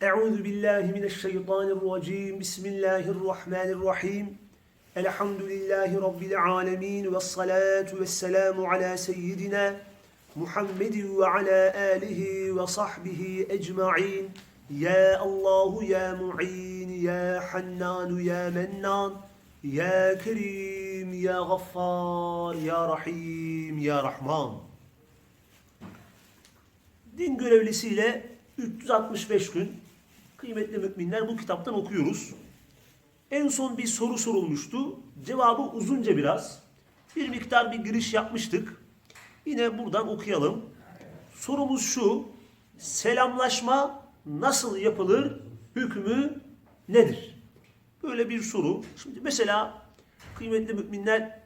Euzu billahi mineşşeytanirracim. Bismillahirrahmanirrahim. Elhamdülillahi rabbil alamin ve salatu vesselamu ala seyyidina Muhammedin ve ala alihi ve sahbihi ecmaîn. Ya Allahu ya Mu'in ya Hannan ya Mennan ya Kerim ya Gaffar ya Rahim ya Rahman. Din görevlisiyle 365 gün kıymetli müminler bu kitaptan okuyoruz. En son bir soru sorulmuştu. Cevabı uzunca biraz. Bir miktar bir giriş yapmıştık. Yine buradan okuyalım. Sorumuz şu. Selamlaşma nasıl yapılır? Hükmü nedir? Böyle bir soru. Şimdi mesela kıymetli müminler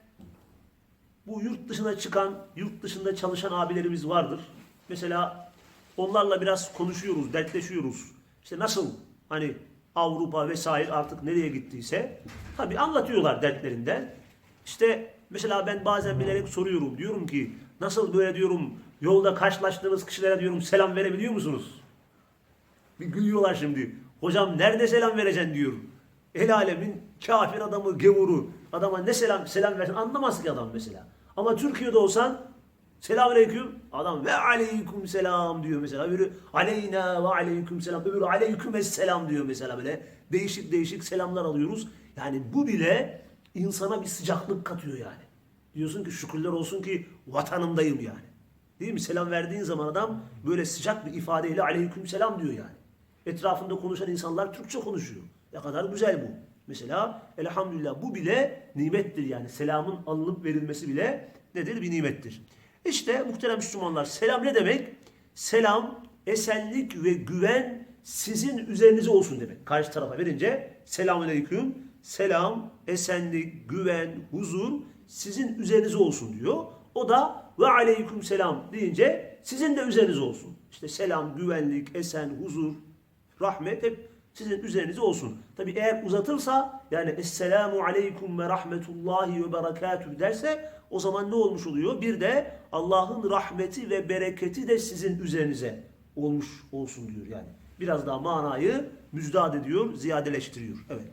bu yurt dışına çıkan, yurt dışında çalışan abilerimiz vardır. Mesela onlarla biraz konuşuyoruz, dertleşiyoruz. İşte nasıl hani Avrupa vesaire artık nereye gittiyse tabi anlatıyorlar dertlerinden. İşte mesela ben bazen bilerek soruyorum. Diyorum ki nasıl böyle diyorum yolda karşılaştığınız kişilere diyorum selam verebiliyor musunuz? Bir gülüyorlar şimdi. Hocam nerede selam vereceksin diyor. El alemin kafir adamı, gevuru. Adama ne selam selam versin anlamaz ki adam mesela. Ama Türkiye'de olsan selamünaleyküm. Adam ve aleyküm selam diyor mesela. Öbürü aleyna ve aleyküm selam. Öbürü aleyküm selam diyor mesela böyle. Değişik değişik selamlar alıyoruz. Yani bu bile insana bir sıcaklık katıyor yani. Diyorsun ki şükürler olsun ki vatanımdayım yani. Değil mi? Selam verdiğin zaman adam böyle sıcak bir ifadeyle aleyküm selam diyor yani. Etrafında konuşan insanlar Türkçe konuşuyor. Ne kadar güzel bu. Mesela elhamdülillah bu bile nimettir yani. Selamın alınıp verilmesi bile nedir? Bir nimettir. İşte muhterem Müslümanlar selam ne demek? Selam, esenlik ve güven sizin üzerinize olsun demek. Karşı tarafa verince selamünaleyküm, selam, esenlik, güven, huzur sizin üzerinize olsun diyor. O da ve aleyküm selam deyince sizin de üzerinize olsun. İşte selam, güvenlik, esen, huzur, rahmet hep sizin üzerinize olsun. Tabi eğer uzatırsa yani Esselamu Aleyküm ve Rahmetullahi ve Berekatüh derse o zaman ne olmuş oluyor? Bir de Allah'ın rahmeti ve bereketi de sizin üzerinize olmuş olsun diyor yani. Biraz daha manayı müjdat ediyor, ziyadeleştiriyor. Evet.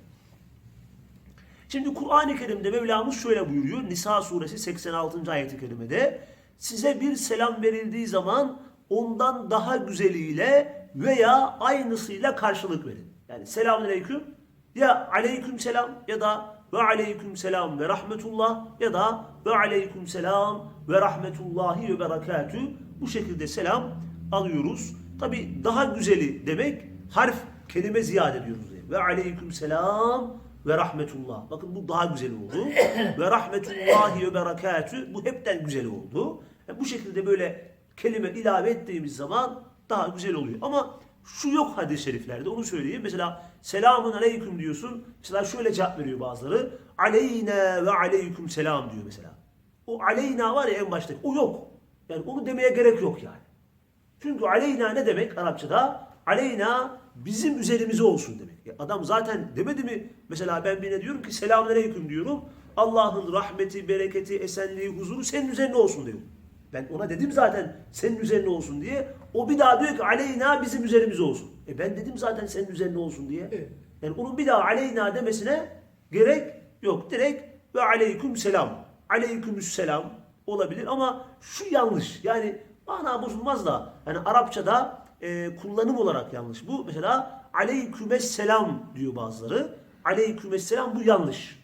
Şimdi Kur'an-ı Kerim'de Mevlamız şöyle buyuruyor. Nisa suresi 86. ayeti kerimede size bir selam verildiği zaman ondan daha güzeliyle veya aynısıyla karşılık verin. Yani selamünaleyküm ya aleyküm selam ya da ve aleyküm selam ve rahmetullah ya da ve aleyküm selam ve rahmetullahi ve berekatü bu şekilde selam alıyoruz. Tabi daha güzeli demek harf kelime ziyade ediyoruz. Ve aleyküm selam ve rahmetullah. Bakın bu daha güzel oldu. ve rahmetullahi ve berekatü bu hepten güzel oldu. Yani bu şekilde böyle kelime ilave ettiğimiz zaman daha güzel oluyor. Ama şu yok hadis-i şeriflerde onu söyleyeyim. Mesela selamun aleyküm diyorsun. Mesela şöyle cevap veriyor bazıları. Aleyna ve aleyküm selam diyor mesela. O aleyna var ya en başta. O yok. Yani onu demeye gerek yok yani. Çünkü aleyna ne demek Arapçada? Aleyna bizim üzerimize olsun demek. Ya adam zaten demedi mi? Mesela ben birine diyorum ki selamun aleyküm diyorum. Allah'ın rahmeti, bereketi, esenliği, huzuru senin üzerine olsun diyor. Ben ona dedim zaten senin üzerine olsun diye. O bir daha diyor ki aleyna bizim üzerimize olsun. E ben dedim zaten senin üzerine olsun diye. Evet. Yani onun bir daha aleyna demesine gerek yok. Direkt ve aleyküm selam. Aleykümüs selam olabilir ama şu yanlış. Yani mana bozulmaz da. Yani Arapçada e, kullanım olarak yanlış. Bu mesela aleykümes selam diyor bazıları. Aleykümes selam bu yanlış.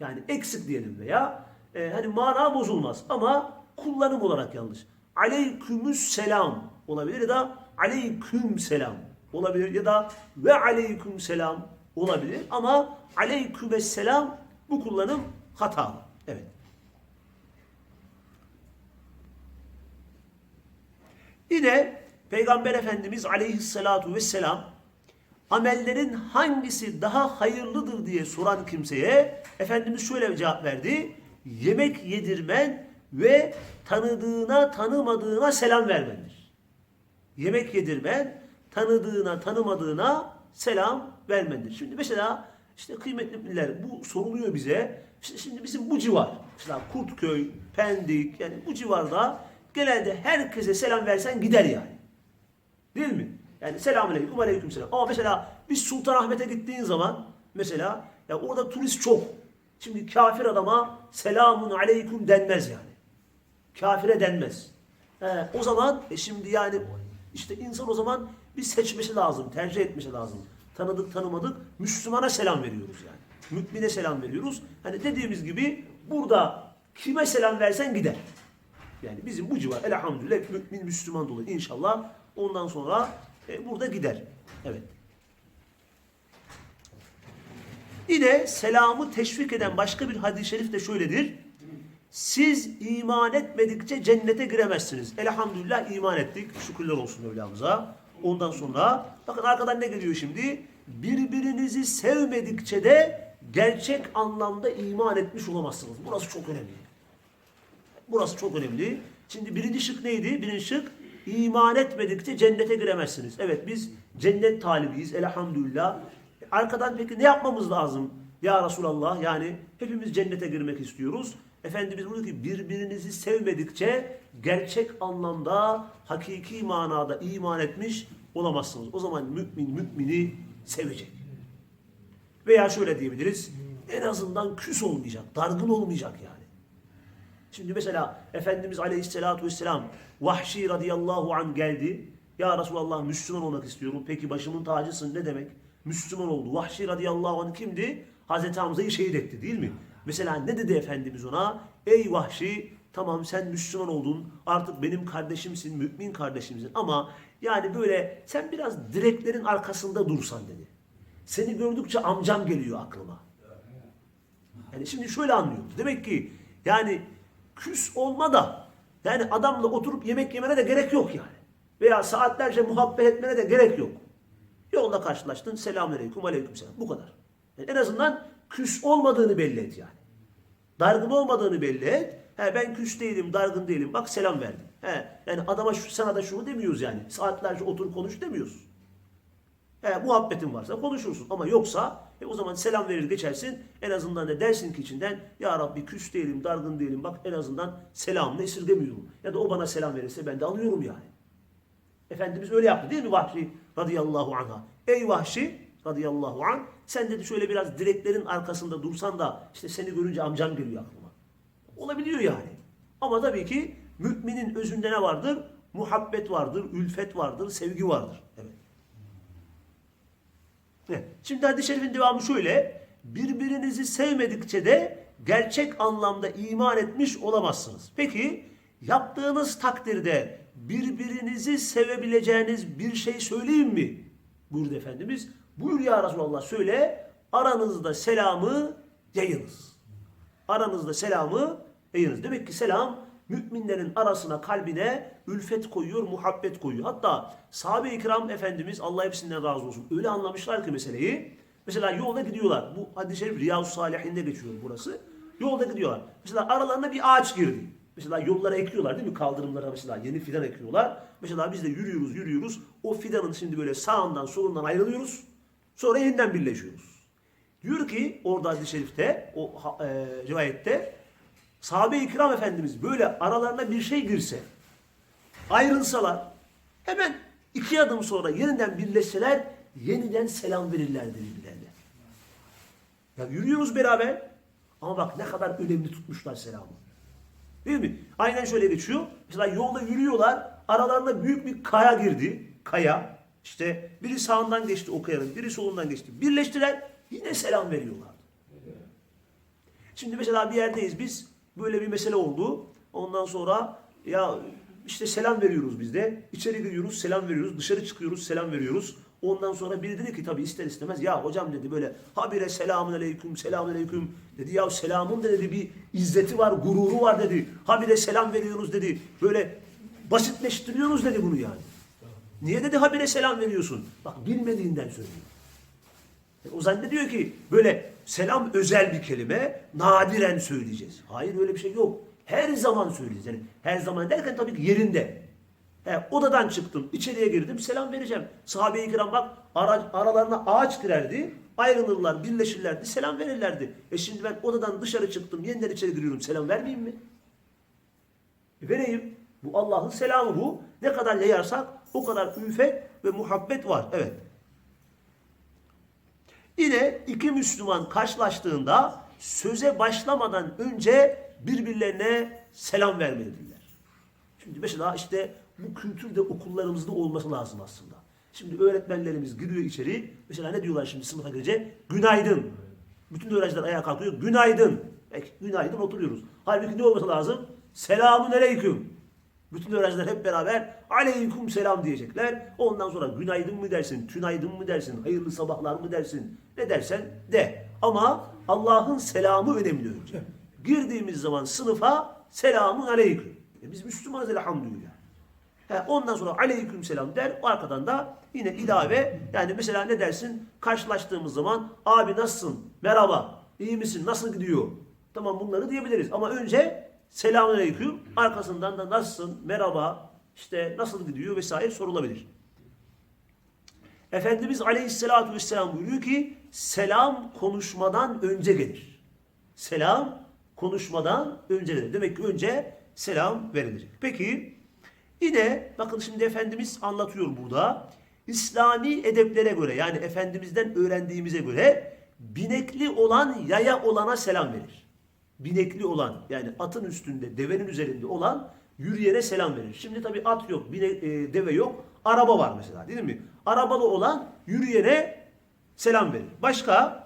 Yani eksik diyelim veya e, hani mana bozulmaz ama kullanım olarak yanlış. Aleykümüs selam olabilir ya da aleyküm selam olabilir ya da ve aleyküm selam olabilir ama aleykümes selam bu kullanım hatalı. Evet. Yine Peygamber Efendimiz aleyhissalatu vesselam amellerin hangisi daha hayırlıdır diye soran kimseye Efendimiz şöyle cevap verdi. Yemek yedirmen ve tanıdığına tanımadığına selam vermendir. Yemek yedirmen, tanıdığına tanımadığına selam vermendir. Şimdi mesela işte kıymetli müminler bu soruluyor bize. İşte şimdi bizim bu civar, mesela Kurtköy, Pendik yani bu civarda genelde herkese selam versen gider yani. Değil mi? Yani selamünaleyküm aleyküm selam. Ama mesela bir Sultanahmet'e gittiğin zaman mesela ya orada turist çok. Şimdi kafir adama selamun aleyküm denmez yani. Kafire denmez. He, o zaman e şimdi yani işte insan o zaman bir seçmesi lazım, tercih etmesi lazım. Tanıdık tanımadık Müslümana selam veriyoruz yani. Mümine selam veriyoruz. Hani dediğimiz gibi burada kime selam versen gider. Yani bizim bu civar elhamdülillah mümin Müslüman dolu inşallah. Ondan sonra e, burada gider. Evet. Yine selamı teşvik eden başka bir hadis-i şerif de şöyledir. Siz iman etmedikçe cennete giremezsiniz. Elhamdülillah iman ettik. Şükürler olsun Mevlamıza. Ondan sonra bakın arkadan ne geliyor şimdi? Birbirinizi sevmedikçe de gerçek anlamda iman etmiş olamazsınız. Burası çok önemli. Burası çok önemli. Şimdi birinci şık neydi? Birinci şık iman etmedikçe cennete giremezsiniz. Evet biz cennet talibiyiz elhamdülillah. Arkadan peki ne yapmamız lazım? Ya Resulallah yani hepimiz cennete girmek istiyoruz. Efendimiz buyuruyor ki birbirinizi sevmedikçe gerçek anlamda hakiki manada iman etmiş olamazsınız. O zaman mümin mümini sevecek. Veya şöyle diyebiliriz. En azından küs olmayacak, dargın olmayacak yani. Şimdi mesela Efendimiz Aleyhisselatü Vesselam Vahşi radıyallahu an geldi. Ya Resulallah Müslüman olmak istiyorum. Peki başımın tacısın ne demek? Müslüman oldu. Vahşi radıyallahu anh kimdi? Hazreti Hamza'yı şehit etti değil mi? Mesela ne dedi Efendimiz ona? Ey Vahşi tamam sen Müslüman oldun. Artık benim kardeşimsin, mümin kardeşimsin. Ama yani böyle sen biraz direklerin arkasında dursan dedi. Seni gördükçe amcam geliyor aklıma. Yani şimdi şöyle anlıyoruz. Demek ki yani küs olma da yani adamla oturup yemek yemene de gerek yok yani. Veya saatlerce muhabbet etmene de gerek yok. Yolda karşılaştın selamünaleyküm aleykümselam. Bu kadar. Yani en azından küs olmadığını belli et yani. Dargın olmadığını belli et. He, ben küs değilim, dargın değilim. Bak selam verdim. He, yani adama şu, sana da şunu demiyoruz yani. Saatlerce otur konuş demiyoruz. He, muhabbetin varsa konuşursun ama yoksa e, o zaman selam verir geçersin. En azından da dersin ki içinden ya Rabbi küs değilim, dargın değilim. Bak en azından selamını esirgemiyorum. Ya da o bana selam verirse ben de alıyorum yani. Efendimiz öyle yaptı değil mi Vahşi radıyallahu anh'a? Ey Vahşi radıyallahu anh sen dedi şöyle biraz direklerin arkasında dursan da işte seni görünce amcam geliyor aklıma. Olabiliyor yani. Ama tabii ki müminin özünde ne vardır? Muhabbet vardır, ülfet vardır, sevgi vardır. Evet. Evet. Şimdi hadis-i şerifin devamı şöyle. Birbirinizi sevmedikçe de gerçek anlamda iman etmiş olamazsınız. Peki yaptığınız takdirde birbirinizi sevebileceğiniz bir şey söyleyeyim mi? Buyurdu Efendimiz. Buyur ya Resulallah söyle. Aranızda selamı yayınız. Aranızda selamı yayınız. Demek ki selam müminlerin arasına kalbine ülfet koyuyor, muhabbet koyuyor. Hatta sahabe-i kiram Efendimiz Allah hepsinden razı olsun. Öyle anlamışlar ki meseleyi. Mesela yolda gidiyorlar. Bu hadis-i şerif Riyazu Salihinde geçiyor burası. Yolda gidiyorlar. Mesela aralarına bir ağaç girdi. Mesela yollara ekiyorlar değil mi? Kaldırımlara mesela yeni fidan ekiyorlar. Mesela biz de yürüyoruz yürüyoruz. O fidanın şimdi böyle sağından solundan ayrılıyoruz. Sonra yeniden birleşiyoruz. Diyor ki orada hadis-i şerifte, o e, rivayette sahabe-i kiram efendimiz böyle aralarına bir şey girse, ayrılsalar, hemen iki adım sonra yeniden birleşseler, yeniden selam verirlerdi birbirlerine. Ya yürüyoruz beraber ama bak ne kadar önemli tutmuşlar selamı. Değil mi? Aynen şöyle geçiyor. Mesela yolda yürüyorlar, aralarına büyük bir kaya girdi. Kaya. İşte biri sağından geçti o kayanın, biri solundan geçti. Birleştiler, yine selam veriyorlar. Şimdi mesela bir yerdeyiz biz. Böyle bir mesele oldu. Ondan sonra ya işte selam veriyoruz biz de. İçeri giriyoruz, selam veriyoruz. Dışarı çıkıyoruz, selam veriyoruz. Ondan sonra biri dedi ki tabii ister istemez ya hocam dedi böyle habire selamun aleyküm, selamun aleyküm dedi. Ya selamın da dedi bir izzeti var, gururu var dedi. Habire selam veriyoruz dedi. Böyle basitleştiriyoruz dedi bunu yani. Niye dedi habire selam veriyorsun? Bak bilmediğinden söylüyor. E, O zannediyor ki böyle selam özel bir kelime, nadiren söyleyeceğiz. Hayır öyle bir şey yok. Her zaman söyleyeceğiz. Yani her zaman derken tabii ki yerinde. He, odadan çıktım, içeriye girdim, selam vereceğim. Sahabe-i kiram bak ara- aralarına ağaç girerdi, ayrılırlar, birleşirlerdi, selam verirlerdi. E şimdi ben odadan dışarı çıktım, yeniden içeri giriyorum, selam vermeyeyim mi? E vereyim. Bu Allah'ın selamı bu. Ne kadar yayarsak o kadar ülfet ve muhabbet var. Evet. Yine iki Müslüman karşılaştığında söze başlamadan önce birbirlerine selam vermelidirler. Şimdi mesela işte bu kültür de okullarımızda olması lazım aslında. Şimdi öğretmenlerimiz giriyor içeri. Mesela ne diyorlar şimdi sınıfa girince? Günaydın. Bütün öğrenciler ayağa kalkıyor. Günaydın. Peki, günaydın oturuyoruz. Halbuki ne olması lazım? Selamun aleyküm. Bütün öğrenciler hep beraber aleyküm selam diyecekler. Ondan sonra günaydın mı dersin, tünaydın mı dersin, hayırlı sabahlar mı dersin, ne dersen de. Ama Allah'ın selamı önemli önce. Girdiğimiz zaman sınıfa selamun aleyküm. E biz Müslümanız elhamdülillah. He, ondan sonra aleyküm selam der. Arkadan da yine ilave yani mesela ne dersin? Karşılaştığımız zaman abi nasılsın? Merhaba. iyi misin? Nasıl gidiyor? Tamam bunları diyebiliriz. Ama önce selamun aleyküm. Arkasından da nasılsın? Merhaba. işte nasıl gidiyor vesaire sorulabilir. Efendimiz Aleyhisselatü Vesselam buyuruyor ki selam konuşmadan önce gelir. Selam konuşmadan önce gelir. Demek ki önce selam verilecek. Peki yine bakın şimdi Efendimiz anlatıyor burada. İslami edeplere göre yani Efendimiz'den öğrendiğimize göre binekli olan yaya olana selam verir. Binekli olan yani atın üstünde devenin üzerinde olan yürüyene selam verir. Şimdi tabi at yok, bine, e, deve yok, araba var mesela değil mi? Arabalı olan yürüyene selam verir. Başka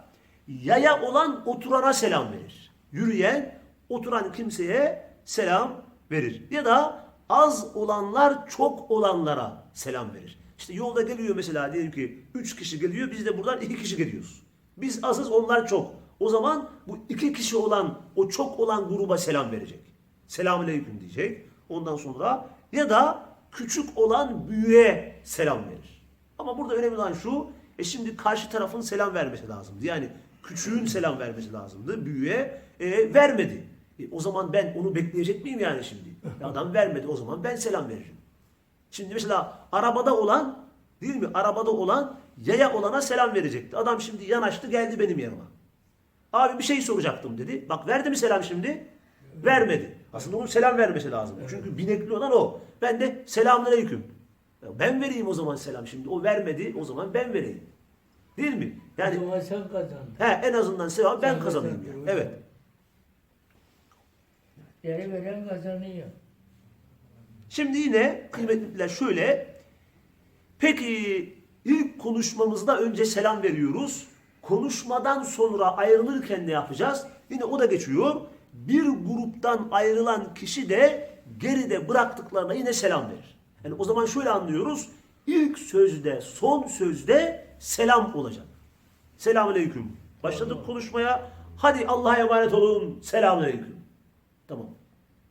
yaya olan oturana selam verir. Yürüyen oturan kimseye selam verir. Ya da az olanlar çok olanlara selam verir. İşte yolda geliyor mesela diyelim ki 3 kişi geliyor biz de buradan 2 kişi geliyoruz. Biz azız onlar çok. O zaman bu iki kişi olan o çok olan gruba selam verecek. Selamünaleyküm diyecek. Ondan sonra ya da küçük olan büyüğe selam verir. Ama burada önemli olan şu, e şimdi karşı tarafın selam vermesi lazımdı. Yani küçüğün selam vermesi lazımdı. Büyüğe e, vermedi. E, o zaman ben onu bekleyecek miyim yani şimdi? E, adam vermedi o zaman ben selam veririm. Şimdi mesela arabada olan değil mi? Arabada olan yaya olana selam verecekti. Adam şimdi yanaştı geldi benim yanıma. Abi bir şey soracaktım dedi. Bak verdi mi selam şimdi? Vermedi. Aslında onun selam vermesi lazım. Çünkü binekli olan o. Ben de selamünaleyküm. Ben vereyim o zaman selam şimdi. O vermedi o zaman ben vereyim. Değil mi? Yani, o zaman sen kazandın. he, en azından sevap ben Sen kazanayım. Yani. Evet. Geri veren kazanıyor. Şimdi yine kıymetliler şöyle. Peki ilk konuşmamızda önce selam veriyoruz. Konuşmadan sonra ayrılırken ne yapacağız? Yine o da geçiyor. Bir gruptan ayrılan kişi de geride bıraktıklarına yine selam verir. Yani o zaman şöyle anlıyoruz. İlk sözde, son sözde selam olacak. Selamünaleyküm. Başladık konuşmaya. Hadi Allah'a emanet olun. Selamünaleyküm. Tamam.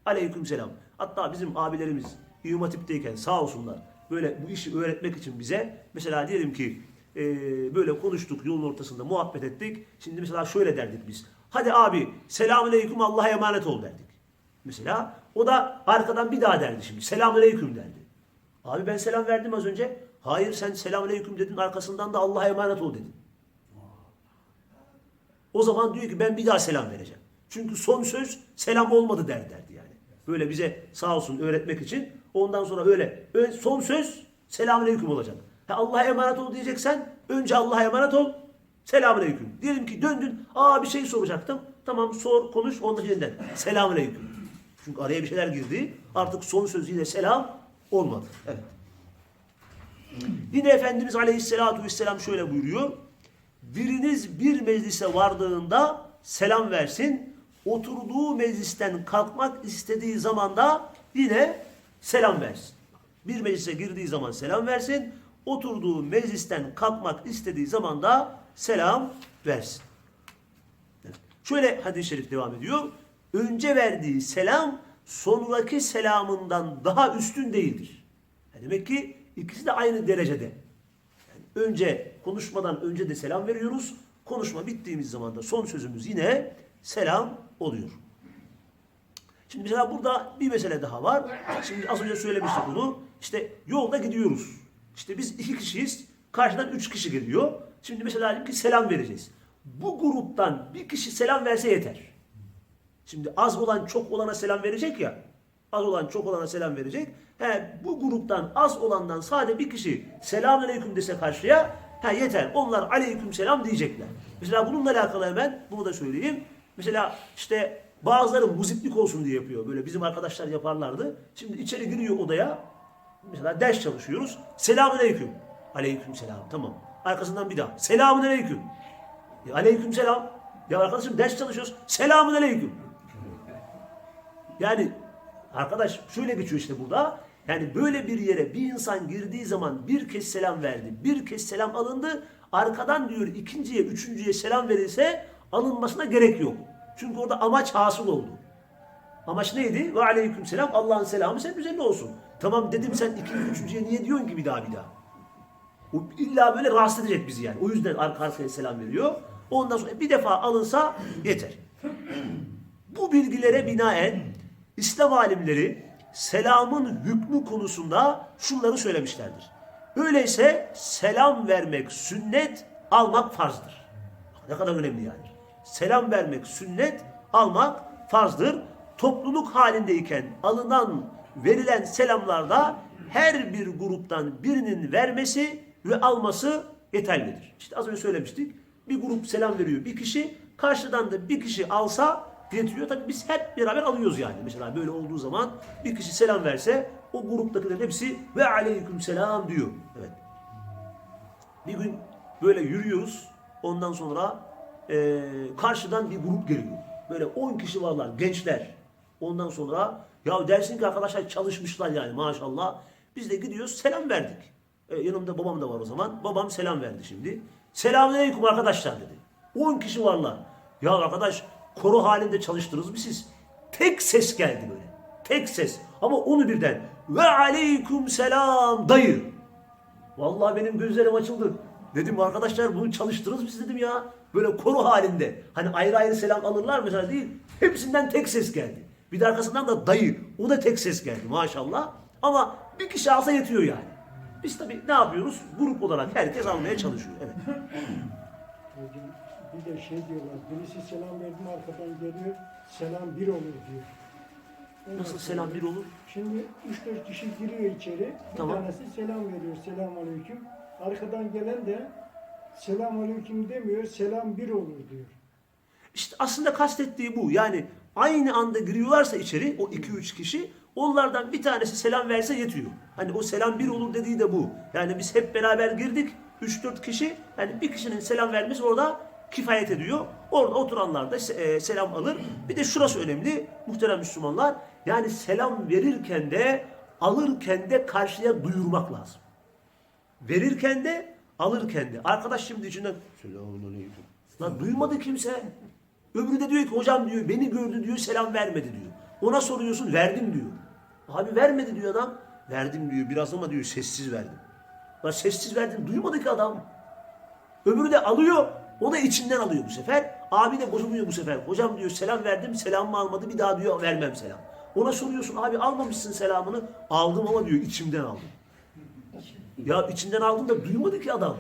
Aleyküm selam. Hatta bizim abilerimiz İmam Hatip'teyken sağ olsunlar böyle bu işi öğretmek için bize mesela diyelim ki e, böyle konuştuk yolun ortasında muhabbet ettik. Şimdi mesela şöyle derdik biz. Hadi abi selamünaleyküm Allah'a emanet ol derdik. Mesela o da arkadan bir daha derdi şimdi. Selamünaleyküm derdi. Abi ben selam verdim az önce. Hayır sen selamünaleyküm dedin arkasından da Allah'a emanet ol dedin. O zaman diyor ki ben bir daha selam vereceğim. Çünkü son söz selam olmadı der derdi yani. Böyle bize sağ olsun öğretmek için. Ondan sonra öyle son söz selamünaleyküm olacak. Ha, Allah'a emanet ol diyeceksen önce Allah'a emanet ol. Selamünaleyküm. Diyelim ki döndün. Aa bir şey soracaktım. Tamam sor konuş ondan yeniden. Selamünaleyküm. Çünkü araya bir şeyler girdi. Artık son söz yine selam olmadı. Evet. Yine Efendimiz Aleyhisselatü Vesselam şöyle buyuruyor. Biriniz bir meclise vardığında selam versin. Oturduğu meclisten kalkmak istediği zaman da yine selam versin. Bir meclise girdiği zaman selam versin. Oturduğu meclisten kalkmak istediği zaman da selam versin. Evet. Şöyle hadis-i şerif devam ediyor. Önce verdiği selam sonraki selamından daha üstün değildir. Yani demek ki ikisi de aynı derecede. Yani önce konuşmadan önce de selam veriyoruz. Konuşma bittiğimiz zaman da son sözümüz yine selam oluyor. Şimdi mesela burada bir mesele daha var. Şimdi az önce söylemiştik bunu. İşte yolda gidiyoruz. İşte biz iki kişiyiz. Karşıdan üç kişi geliyor. Şimdi mesela diyelim ki selam vereceğiz. Bu gruptan bir kişi selam verse yeter. Şimdi az olan çok olana selam verecek ya. Az olan çok olana selam verecek. He, bu gruptan az olandan sade bir kişi selamünaleyküm dese karşıya he, yeter. Onlar aleyküm selam diyecekler. Mesela bununla alakalı hemen bunu da söyleyeyim. Mesela işte bazıları muziplik olsun diye yapıyor. Böyle bizim arkadaşlar yaparlardı. Şimdi içeri giriyor odaya. Mesela ders çalışıyoruz. Selamünaleyküm. Aleyküm selam. Tamam. Arkasından bir daha. Selamünaleyküm. Ya aleyküm selam. Ya arkadaşım ders çalışıyoruz. Selamun aleyküm. Yani arkadaş şöyle geçiyor işte burada. Yani böyle bir yere bir insan girdiği zaman bir kez selam verdi. Bir kez selam alındı. Arkadan diyor ikinciye, üçüncüye selam verilse alınmasına gerek yok. Çünkü orada amaç hasıl oldu. Amaç neydi? Ve aleyküm selam. Allah'ın selamı senin üzerine olsun. Tamam dedim sen ikinci, üçüncüye niye diyorsun ki bir daha bir daha? O illa böyle rahatsız edecek bizi yani. O yüzden arka arkaya selam veriyor. Ondan sonra bir defa alınsa yeter. Bu bilgilere binaen İslam alimleri selamın hükmü konusunda şunları söylemişlerdir. Öyleyse selam vermek sünnet, almak farzdır. Ne kadar önemli yani. Selam vermek sünnet, almak farzdır. Topluluk halindeyken alınan, verilen selamlarda her bir gruptan birinin vermesi ve alması yeterlidir. İşte az önce söylemiştik. Bir grup selam veriyor bir kişi, karşıdan da bir kişi alsa getiriyor. Tabii biz hep beraber alıyoruz yani. Mesela böyle olduğu zaman bir kişi selam verse o gruptakilerin hepsi ve aleyküm selam diyor. Evet. Bir gün böyle yürüyoruz. Ondan sonra eee, karşıdan bir grup geliyor. Böyle 10 kişi varlar, gençler. Ondan sonra ya dersin ki arkadaşlar çalışmışlar yani maşallah. Biz de gidiyoruz selam verdik. E, yanımda babam da var o zaman. Babam selam verdi şimdi. Selamünaleyküm arkadaşlar dedi. 10 kişi varlar. Ya arkadaş koro halinde çalıştınız mı siz? Tek ses geldi böyle. Tek ses. Ama onu birden ve aleyküm selam dayı. Vallahi benim gözlerim açıldı. Dedim arkadaşlar bunu çalıştınız mı siz dedim ya. Böyle koro halinde. Hani ayrı ayrı selam alırlar mesela değil. Hepsinden tek ses geldi. Bir de arkasından da dayı. O da tek ses geldi maşallah. Ama bir kişi alsa yetiyor yani. Biz tabii ne yapıyoruz? Grup olarak herkes almaya çalışıyor. Evet. Bir de şey diyorlar, birisi selam verdi mi arkadan geliyor, selam bir olur diyor. Ondan Nasıl selam bir olur? Şimdi 3-4 kişi giriyor içeri, bir Tamam. tanesi selam veriyor, selam aleyküm. Arkadan gelen de selam aleyküm demiyor, selam bir olur diyor. İşte aslında kastettiği bu. Yani aynı anda giriyorlarsa içeri o 2-3 kişi onlardan bir tanesi selam verse yetiyor. Hani o selam bir olur dediği de bu. Yani biz hep beraber girdik 3-4 kişi yani bir kişinin selam vermesi orada kifayet ediyor. Orada oturanlar da e, selam alır. Bir de şurası önemli muhterem Müslümanlar. Yani selam verirken de alırken de karşıya duyurmak lazım. Verirken de alırken de. Arkadaş şimdi içinden selamünaleyküm. Lan duymadı kimse. Öbürü de diyor ki hocam diyor beni gördü diyor selam vermedi diyor. Ona soruyorsun verdim diyor. Abi vermedi diyor adam. Verdim diyor biraz ama diyor sessiz verdim. Lan sessiz verdin duymadı ki adam. Öbürü de alıyor. O da içinden alıyor bu sefer. Abi de bozuluyor bu sefer. Hocam diyor selam verdim selamımı almadı bir daha diyor vermem selam. Ona soruyorsun abi almamışsın selamını. Aldım ama diyor içimden aldım. Ya içinden aldın da duymadı ki adam.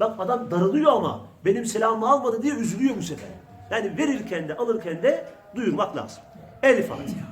Bak adam darılıyor ama benim selamımı almadı diye üzülüyor bu sefer. Yani verirken de alırken de duyurmak lazım. El Fatiha.